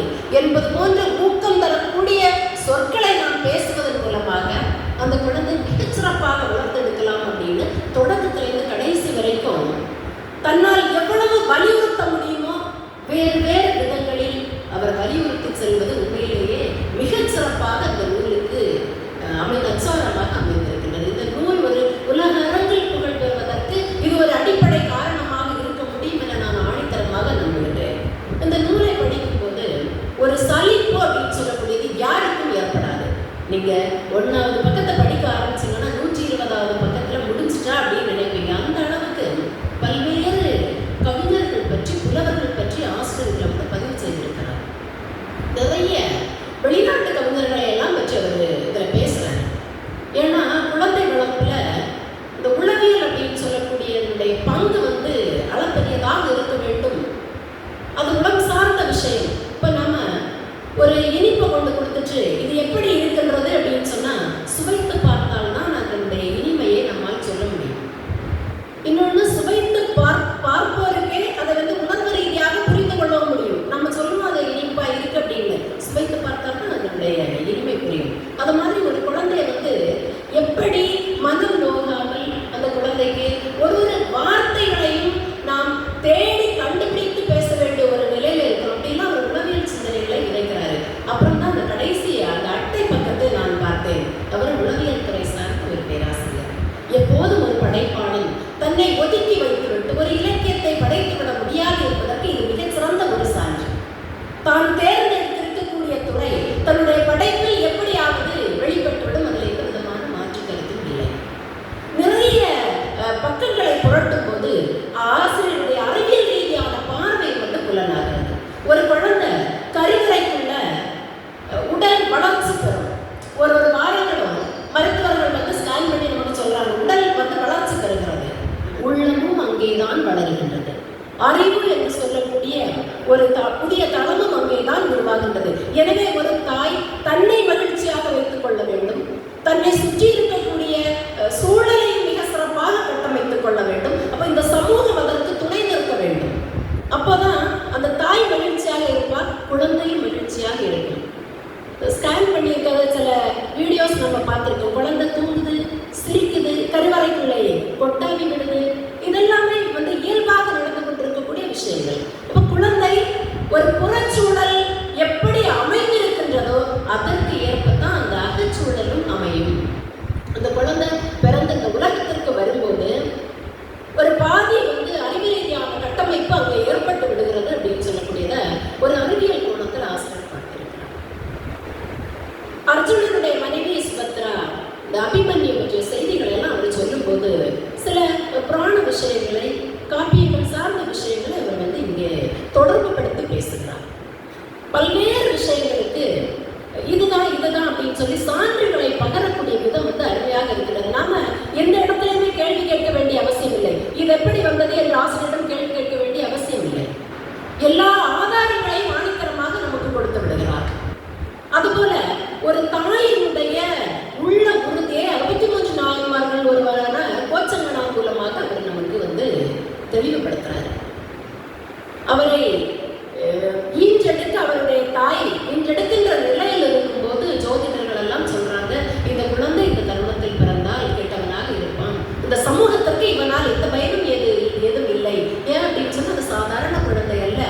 வாழ்க்கை என்பது போன்ற ஊக்கம் தரக்கூடிய சொற்களை நாம் பேசுவதன் மூலமாக அந்த குழந்தை மிகச்சிறப்பாக வளர்த்தெடுக்கலாம் அப்படின்னு தொடக்கத்திலிருந்து கடைசி வரைக்கும் தன்னால் எவ்வளவு வலியுறுத்த முடியுமோ வேறு வேறு விதங்களில் அவர் வலியுறுத்தி செல்வது உண்மை புலவர்கள் அங்கேதான் வளர்கின்றது. அறிவு என்று சொல்லக்கூடிய ஒரு த- புதிய தளமும் அங்கேதான் உருவாகின்றது. எனவே ஒரு தாய் தன்னை மகிழ்ச்சியாக வைத்துக் கொள்ள வேண்டும். தன்னை சுற்றி இருக்கக்கூடிய அஹ், சூழலையும் மிக சிறப்பாக கட்டமைத்துக் கொள்ள வேண்டும் அப்ப இந்த சமூகம் அதற்கு துணை நிற்க வேண்டும் அப்போதான் அந்த தாய் மகிழ்ச்சியாக இருப்பார் குழந்தையும் மகிழ்ச்சியாக இருக்கும் ஸ்கேன் பண்ணியிருக்கிற சில வீடியோஸ் நம்ம பார்த்துருக்கோம் குழந்தை தூங்குது சிரிக்குது கருவறைக்குள்ளேயே கொட்டாவி விடுது இதெல்லாமே வந்து இயல்பாக நடந்து கொண்டிருக்கக்கூடிய விஷயங்கள் இப்போ குழந்தை ஒரு புறச்சூழல் எப்படி அமைந்திருக்கின்றதோ அதற்கு ஏற்பத்தான் அந்த அகச்சூழலும் அமையும் அந்த குழந்தை பிறந்த இந்த உலகத்திற்கு வரும்போது ஒரு பாதி வந்து அறிவு ரீதியான கட்டமைப்பு அங்கே ஏற்பட்டு விடுகிறது அப்படின்னு சொல்லக்கூடியத ஒரு அறிவியல் கோணத்தில் ஆசிரியர் பார்த்திருக்கிறார் அர்ஜுனனுடைய மனைவி சுபத்ரா இந்த அபிமன்யு பற்றிய செய்திகளை எல்லாம் அவர் சொல்லும்போது சில புராண விஷயங்களை காப்பியங்கள் சார்ந்த விஷயங்களை அவர் வந்து இங்கே தொடர்புபடுத்தி பேசுகிறார். பல்வேறு விஷயங்களுக்கு இதுதான் இதுதான் அப்படின்னு சொல்லி சான்றுகளை பகரக்கூடிய விதம் வந்து அருமையாக இருக்கிறது. நாம எந்த இடத்துலையுமே கேள்வி கேட்க வேண்டிய அவசியம் இல்லை. இது எப்படி வந்தது என்ற ஆசிரியரிடம் கேள்வி கேட்க வேண்டிய அவசியம் இல்லை. எல்லா ஆதாரங்களையும் ஆணித்தரமாக நமக்கு கொடுத்து விடுகிறார். அதுபோல ஒரு தாயினுடைய உள்ள உறுதியை அறுபத்தி மூன்று நாயன்மார்கள் ஒருவரான கோச்சங்கனார் மூலமாக அவர் நமக்கு வந்து தெளிவுபடுத்துறாரு. அவரை அஹ், ஈன்றெடுக்க அவருடைய தாய் ஈன்றெடுக்கின்ற நிலையில் இருக்கும்போது ஜோதிடர்கள் எல்லாம் சொல்றாங்க இந்த குழந்தை இந்த தருணத்தில் பிறந்தால் கெட்டவனாக இருப்பான் இந்த சமூகத்திற்கு இவனால் எந்த பயனும் எது எதுவும் இல்லை ஏன் அப்படின்னு சொன்னா அது சாதாரண குழந்தை அல்ல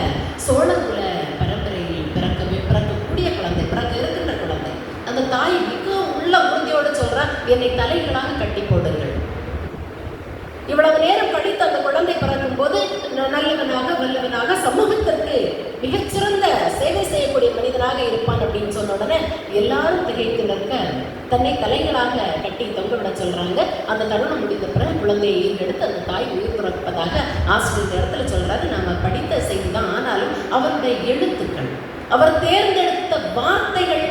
சோழகுல பரம்பரையில் பிறக்கவே பிறக்கக்கூடிய குழந்தை பிறக்க இருக்கின்ற குழந்தை அந்த தாய் மிக உள்ள உறுதியோடு சொல்றா என்னை தலைகளாக கட்டி போடுங்கள். இவ்வளவு நேரம் படித்து அந்த குழந்தை பிறக்கும் போது நல்லவனாக வல்லவனாக சமூகத்திற்கு மிகச்சிறந்த சேவை செய்யக்கூடிய மனிதனாக இருப்பான் அப்படின்னு சொன்ன உடனே எல்லாரும் திகைத்து நிற்க தன்னை தலைகளாக கட்டி தொங்க விட சொல்றாங்க. அந்த தருணம் முடிந்த பிறகு குழந்தையை ஈர்த்தெடுத்து அந்த தாய் உயிர் பிறப்பதாக ஆசிரியர் இடத்துல சொல்றாரு. நாம படித்த செய்தி தான். ஆனாலும் அவருடைய எழுத்துக்கள் அவர் தேர்ந்தெடுத்த வார்த்தைகள்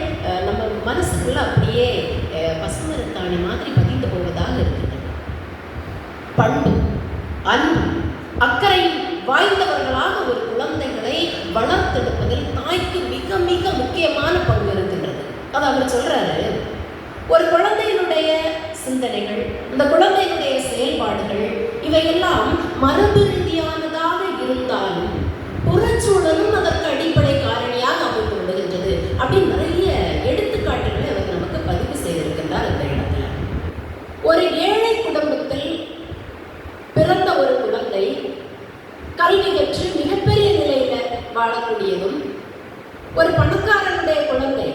நம்ம மனசுக்குள்ள அப்படியே அஹ், மாதிரி பதிந்து போவதாக இருக்கிறது பண்பு அன்பு அக்கறை வாய்ந்தவர்களாக ஒரு குழந்தைகளை வளர்த்தெடுப்பதில் தாய்க்கு மிக மிக முக்கியமான பங்கு இருக்கின்றது. அது அவர் சொல்றாரு ஒரு குழந்தையினுடைய சிந்தனைகள் அந்த குழந்தையினுடைய செயல்பாடுகள் இவையெல்லாம் மரபு ரீதியானதாக இருந்தாலும் புறச்சூழல் ஏழை குடும்பத்தில் பிறந்த ஒரு குழந்தை கல்வி பெற்று மிகப்பெரிய நிலையில வாழக்கூடியதும் ஒரு பணக்காரனுடைய குழந்தை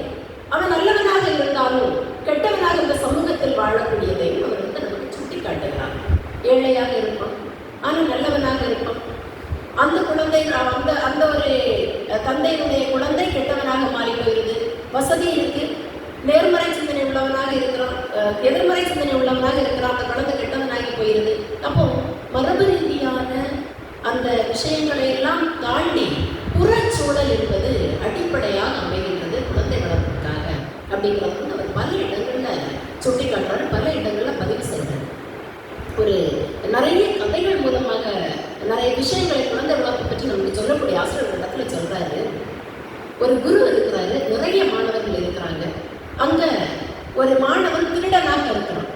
அவன் நல்லவனாக இருந்தாலும் கெட்டவனாக இந்த சமூகத்தில் வாழக்கூடியதையும் அவர் வந்து நமக்கு சுட்டி காட்டுகிறார் ஏழையாக இருப்பான் ஆனால் நல்லவனாக இருப்பான். அந்த குழந்தை அந்த அந்த ஒரு தந்தையினுடைய குழந்தை கெட்டவனாக மாறி போயிருது வசதி இருக்கு. நேர்மறை உள்ளவனாக இருக்கிறான். எதிர்மறை சிந்தனை உள்ளவனாக இருக்கிறான். அந்த குழந்தை கெட்டவனாகி போயிருது அப்போ மரபு ரீதியான அந்த விஷயங்களை எல்லாம் தாண்டி புறச்சூழல் என்பது அடிப்படையாக அமைகின்றது குழந்தை வளர்ப்புக்காக அப்படிங்கிறது வந்து அவர் பல இடங்களில் சுட்டி காட்டுறாரு பல இடங்களில் பதிவு செய்கிறார். ஒரு நிறைய கதைகள் மூலமாக நிறைய விஷயங்களை குழந்தை வளர்ப்பு பற்றி நமக்கு சொல்லக்கூடிய ஆசிரியர் இடத்துல சொல்கிறாரு ஒரு குரு இருக்கிறாரு. நிறைய மாணவர்கள் இருக்கிறாங்க. அங்கே ஒரு மாணவன் திருடனாக இருக்கிறான்.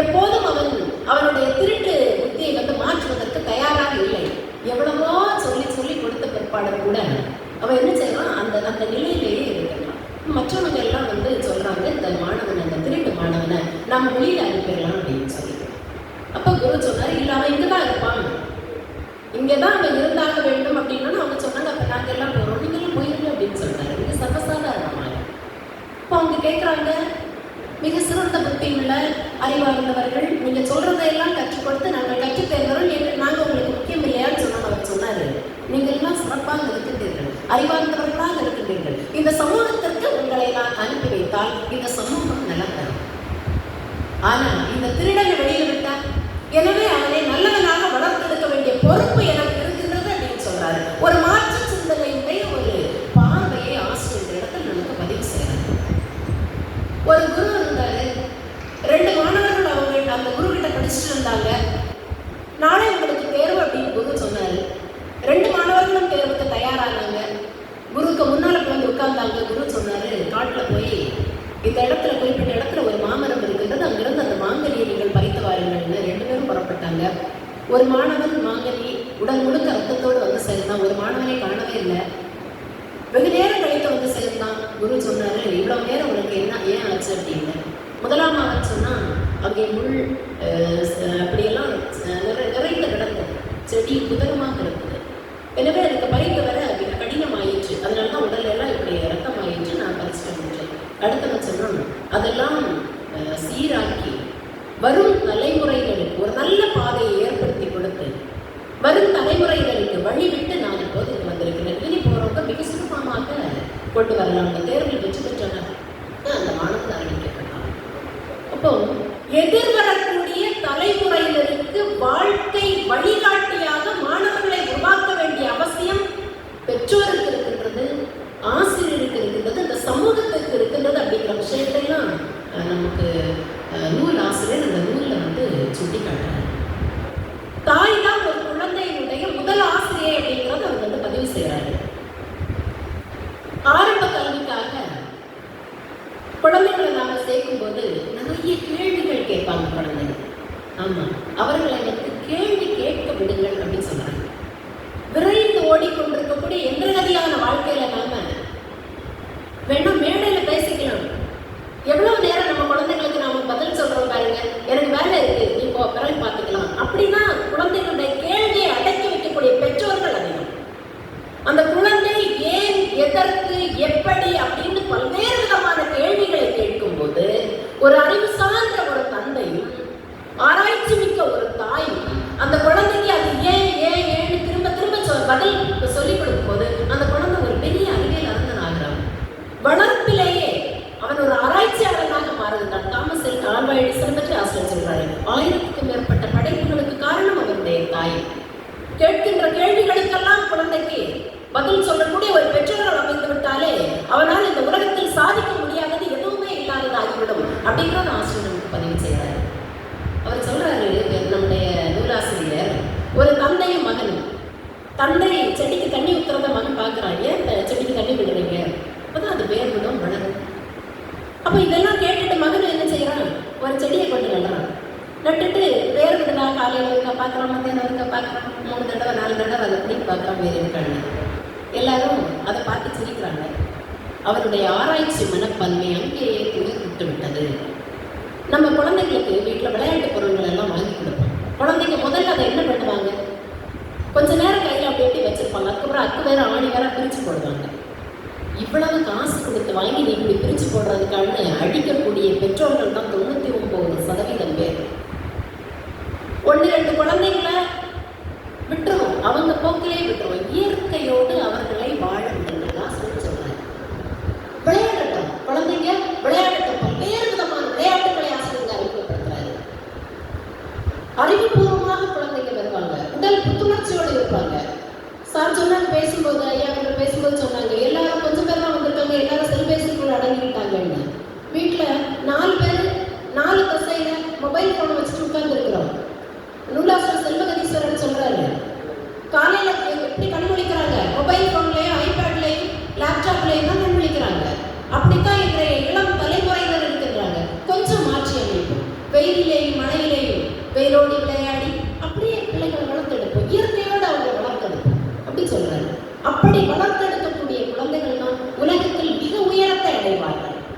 எப்போதும் அவன் அவனுடைய திருட்டு புத்தியை வந்து மாற்றுவதற்கு தயாராக இல்லை. எவ்வளவோ சொல்லி சொல்லி கொடுத்த பிற்பாடு கூட அவன் என்ன செய்யறான்? அந்த அந்த நிலையிலேயே இருக்கிறான் மற்றவங்க எல்லாம் வந்து சொல்றாங்க இந்த மாணவன் அந்த திருட்டு மாணவனை நாம் வெளியில் அனுப்பிடலாம் அப்படின்னு சொல்லி அப்ப குரு சொன்னார் இல்ல அவன் இங்கதான் இருப்பான். இங்கதான் அவன் இருந்தாக வேண்டும் அப்படின்னா அவங்க சொன்னாங்க. அப்ப நாங்க எல்லாம் போறோம். நீங்க எல்லாம் போயிருங்க அப்படின்னு சொல்றாரு. மிக சர்வசாதாரணமாக இப்போ அவங்க கேட்குறாங்க சிறந்த உள்ள அறிவார்ந்தவர்கள் நீங்க சொல்றதையெல்லாம் கற்றுக் கொடுத்து நாங்கள் கற்றுத் தேர்ந்தோம் எங்க- நாங்க உங்களுக்கு முக்கியம் இல்லையான்னு சொன்னாங்க அவர் சொன்னாரு. நீங்கள் எல்லாம் சிறப்பாக இருக்கின்றீர்கள். அறிவார்ந்தவர்களாக இருக்கின்றீர்கள். இந்த சமூகத்திற்கு உங்களை நான் அனுப்பி வைத்தால் இந்த சமூகம் நல்லா தரும். ஆனா இந்த திருடனை வெளியில் விட்டார். எனவே அவர் நல்லவனாக வளர்த்தெடுக்க வேண்டிய பொறுப்பு எனக்கு இருக்கின்றது அப்படின்னு சொல்றாரு ஒரு மாற்று சிந்தனையுடைய ஒரு பார்வையை ஆசிரியர் இடத்தில் நமக்கு பதிவு செய்யறாரு ஒரு குரு இருந்தாரு ரெண்டு மாணவர்கள் அவங்க அந்த குரு கிட்ட படிச்சுட்டு இருந்தாங்க நாளை உங்களுக்கு தேர்வு அப்படின்னு குரு சொன்னாரு. ரெண்டு மாணவர்களும் தேர்வுக்கு தயாரானாங்க. குருக்கு முன்னால போய் வந்து உட்கார்ந்தாங்க. குரு சொன்னாரு காட்டுல போய் இந்த இடத்துல குறிப்பிட்ட இடத்துல ஒரு மாமரம் இருக்கின்றது அங்கிருந்து அந்த மாங்கனியை நீங்கள் பறித்து வாருங்கள்னு ரெண்டு பேரும் புறப்பட்டாங்க. ஒரு மாணவன் மாங்கனி உடல் முழுக்க ரத்தத்தோடு வந்து சேர்ந்தான். ஒரு மாணவனை காணவே இல்லை. வெகு நேரம் கழித்து வந்து சேர்ந்தான். குரு சொன்னாரு இவ்வளவு நேரம் உனக்கு என்ன ஏன் ஆச்சு அப்படின்னு. முதலாம் மாணவன் சொன்னான் அங்கே முள் அப்படியெல்லாம் நிறை- நிறைந்து கிடந்தது செடி குதரமாக இருந்தது. எனவே எனக்கு பயிர் வர கடினமாயிற்று. அதனால தான் உடல் எல்லாம் இப்படி ரத்தமாயிற்று நான் பறிச்சுட்டு வந்துட்டேன் அடுத்தவன் அதெல்லாம் சீராக்கி வரும் தலைமுறைகளுக்கு ஒரு நல்ல பாதையை ஏற்படுத்தி கொடுத்து வரும் தலைமுறைகளுக்கு வழிவிட்டு நான் இப்போது வந்திருக்கிறேன். இனி போகிறவங்க மிக சுலபமாக கொண்டு வரலாம். தேர்வில் வெற்றி பெற்றனர் அந்த மாணவன் அறிவிக்கப்பட்டான் அப்போ எதிர்வரக்கூடிய தலைமுறையினருக்கு வாழ்க்கை வழிகாட்டியாக மாணவர்களை உருவாக்க வேண்டிய அவசியம் பெற்றோருக்கு இருக்கின்றது ஆசிரியருக்கு இருக்கின்றது இந்த சமூகத்துக்கு இருக்கின்றது அப்படிங்கிற விஷயத்தையும் அஹ், நமக்கு அஹ், நூல் ஆசிரியர் அந்த நூலில் வந்து சுட்டி காட்டுறாரு தாய் தான் ஒரு குழந்தையினுடைய முதல் ஆசிரியை அப்படிங்கிறத அவர் வந்து பதிவு செய்கிறாரு ஆரம்ப கல்விக்காக குழந்தைகளை நாம சேர்க்கும்போது நிறைய கேள்விகள் கேட்பாங்க குழந்தைங்க ஆமா. அவர்களை வந்து கேள்வி கேட்க விடுங்கள் அப்படின்னு சொல்றாங்க விரைந்து ஓடிக்கொண்டிருக்கக்கூடிய எந்திரகதியான வாழ்க்கையில நாம வேணா மேடையில பேசிக்கலாம் எவ்வளவு நேரம் நம்ம குழந்தைங்களுக்கு நாம பதில் சொல்றோம் பாருங்க எனக்கு வேலை இருக்கு நீ போ பிறகு பார்த்துக்கலாம் அப்படின்னா குழந்தைகளுடைய கேள்வியை அடக்கி வைக்கக்கூடிய பெற்றோர்கள் அதிகம் அந்த குழந்தை ஏன் எதற்கு எப்படி அப்படின்னு பல்வேறு விதமான கேள்விகளை கேட்கும்போது ஒரு அறிவு சார்ந்த ஒரு தந்தையும் ஆராய்ச்சி மிக்க ஒரு தாயும் அந்த குழந்தைக்கு அது ஏன் ஏன் ஏன்னு திரும்ப திரும்ப சொ- பதில் சொல்லிக் கொடுக்கும்போது அந்த குழந்தை ஒரு பெரிய அறிவியல் அறிஞன் ஆகிறான் வளர்ப்பிலேயே அவன் ஒரு ஆராய்ச்சியாளனாக மாறுகிறான் தாமஸ் எல் ஆல்வா எடிசன் பற்றி ஆசிரியர் சொல்றாரு ஆயிரத்துக்கும் மேற்பட்ட படைப்புகளுக்கு காரணம் அவருடைய தாய் கேட்கின்ற கேள்விகளுக்கெல்லாம் குழந்தைக்கு பதில் சொல்லக்கூடிய ஒரு பெற்றோர்கள் அமைந்து விட்டாலே அவனால் இந்த உலகத்தில் சாதிக்க முடியாதது எதுவுமே இல்லாததாகிவிடும் அப்படிங்கிறத ஆசிரியர் நமக்கு பதிவு செய்கிறார் அவர் சொல்றாரு நம்முடைய நூலாசிரியர் ஒரு தந்தையும் மகனும் தந்தை செடிக்கு தண்ணி ஊத்துறத மகன் பார்க்கறான் ஏன் இந்த செடிக்கு தண்ணி விடுறீங்க அப்பதான் அது வேர் விடும் வளரும் அப்ப இதெல்லாம் கேட்டுட்டு மகன் என்ன செய்யறான் ஒரு செடியை கொண்டு நடுறான் நட்டுட்டு வேர் விடுதா காலையில பார்க்குறோம் மத்தியானம் இருக்க பார்க்குறோம். மூணு தடவை நாலு தடவை அதை பிடிக்க பார்க்குறோம் வேறு கண்ணு. எல்லாரும் அதை பார்த்து சிரிக்கிறாங்க. அவருடைய ஆராய்ச்சி மனப்பான்மை அங்கேயே விட்டு விட்டது நம்ம குழந்தைகளுக்கு வீட்டில் விளையாட்டு பொருட்கள் எல்லாம் வாங்கி கொடுப்போம். குழந்தைங்க முதல்ல அதை என்ன பண்ணுவாங்க? கொஞ்ச நேரம் கையில் அப்படி எப்படி வச்சிருப்பாங்க? அதுக்கப்புறம் அக்கு வேற ஆணி வேற பிரித்து போடுவாங்க. இவ்வளவு காசு கொடுத்து வாங்கி நீ இப்படி பிரித்து போடுறதுக்கான அடிக்கக்கூடிய பெற்றோர்கள் தான் தொண்ணூற்றி ஒம்பது சதவீதம் பேர். ஒன்று ரெண்டு குழந்தைங்கள விட்டுருவோம். அவங்க போக்கிலே விட்டுருவோம். இயற்கையோடு அவர்களை வாழ விடுங்கலாம் சொல்லி சொல்றாங்க விளையாடட்டும். குழந்தைங்க விளையாடட்டும். பல்வேறு விதமான விளையாட்டுகளை ஆசிரியர் அறிமுகப்படுத்துறாரு. அறிவுபூர்வமாக குழந்தைங்க வருவாங்க. உடல் புத்துணர்ச்சியோடு இருப்பாங்க. சார் சொன்னாங்க பேசும்போது ஐயா அவர்கள் பேசும்போது சொன்னாங்க எல்லா